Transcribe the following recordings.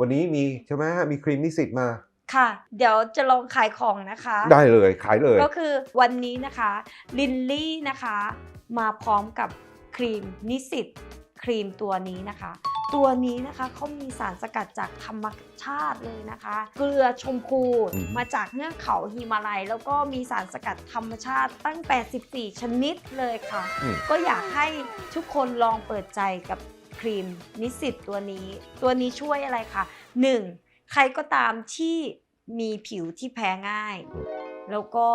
วันนี้มีใช่ไหมฮะมีครีมนิสิตมาค่ะ เดี๋ยวจะลองขายของนะคะ ได้เลยขายเลย ก็คือวันนี้นะคะลินลี่นะคะ มาพร้อมกับครีมนิสิตครีมตัวนี้นะคะ ตัวนี้นะคะเขามีสารสกัดจากธรรมชาติเลยนะคะ เกลือชมพูอืมมาจากเทือกเขาฮิมาลัย แล้วก็มีสารสกัดธรรมชาติตั้ง 84 ชนิดเลยค่ะอืมก็อยากให้ทุกคนลองเปิดใจกับ ครีมนิสิตตัวนี้ ตัวนี้ช่วยอะไรคะ 1. ใครก็ตามที่มีผิวที่แพ้ง่าย แล้วก็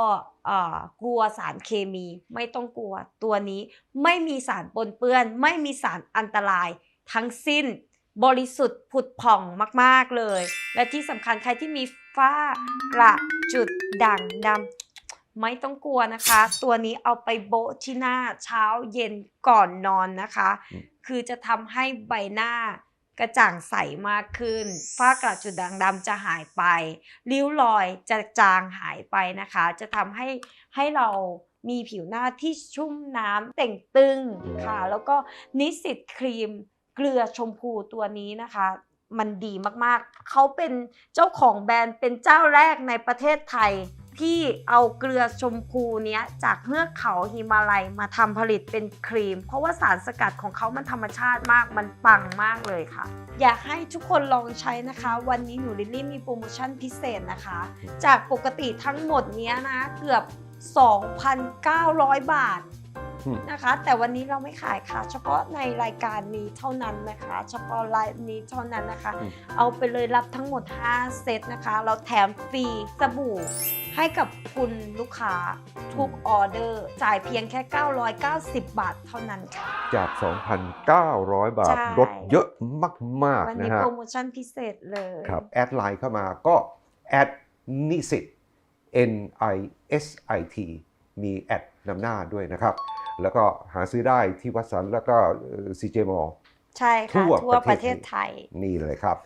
กลัวสารเคมีไม่ต้องกลัวตัวนี้ไม่มีสารปนเปื้อน ไม่มีสารอันตรายทั้งสิ้นบริสุทธิ์ผุดผ่องมาก ๆ เลย และที่สำคัญใครที่มีฝ้ากระจุดด่างดำ ไม่ต้องกลัวนะคะ ตัวนี้เอาไปโบะที่หน้าเช้าเย็นก่อนนอนนะคะอืมคือจะทำให้ใบหน้ากระจ่างใสมากขึ้น ฝ้ากระจุดด่างดำจะหายไป ริ้วรอยจะจางหายไปนะคะ จะทำให้ให้เรามีผิวหน้าที่ชุ่มน้ำเต่งตึงค่ะ แล้วก็นิสิตครีมเกลือชมพูตัวนี้นะคะ มันดีมากๆ เขาเป็นเจ้าของแบรนด์เป็นเจ้าแรกในประเทศไทย ที่เอาเกลือชมพูเนี้ยจากเทือกเขาฮิมาลัยมาทำผลิตเป็นครีม เพราะว่าสารสกัดของเขามันธรรมชาติมากมันปังมากเลยค่ะ อยากให้ทุกคนลองใช้นะคะ วันนี้หนูลิลลี่มีโปรโมชั่นพิเศษนะคะ จากปกติทั้งหมดเนี้ยนะเกือบ 2,900 บาทอืมนะคะ แต่วันนี้เราไม่ขายค่ะ เฉพาะในรายการนี้เท่านั้นนะคะ เฉพาะไลฟ์นี้เท่านั้นนะคะอืมเอาไปเลยรับทั้งหมด 5 เซตนะคะ เราแถมฟรีสบู่ ให้กับคุณลูกค้าทุกออเดอร์ จ่ายเพียงแค่ 990 บาทเท่านั้นค่ะ จาก 2,900 บาทใช่ ลดเยอะมากวันๆนี้นะฮะโปรโมชั่นพิเศษเลยครับแอดไลน์เข้ามาก็แอดนิสิต N I S I T มีแอดนำหน้าด้วยนะครับ แล้วก็หาซื้อได้ที่วัดสันแล้วก็ซีเจมอ ใช่ค่ะ ทั่วทั่วปประระเทเทศศไทยนี่เลยครับ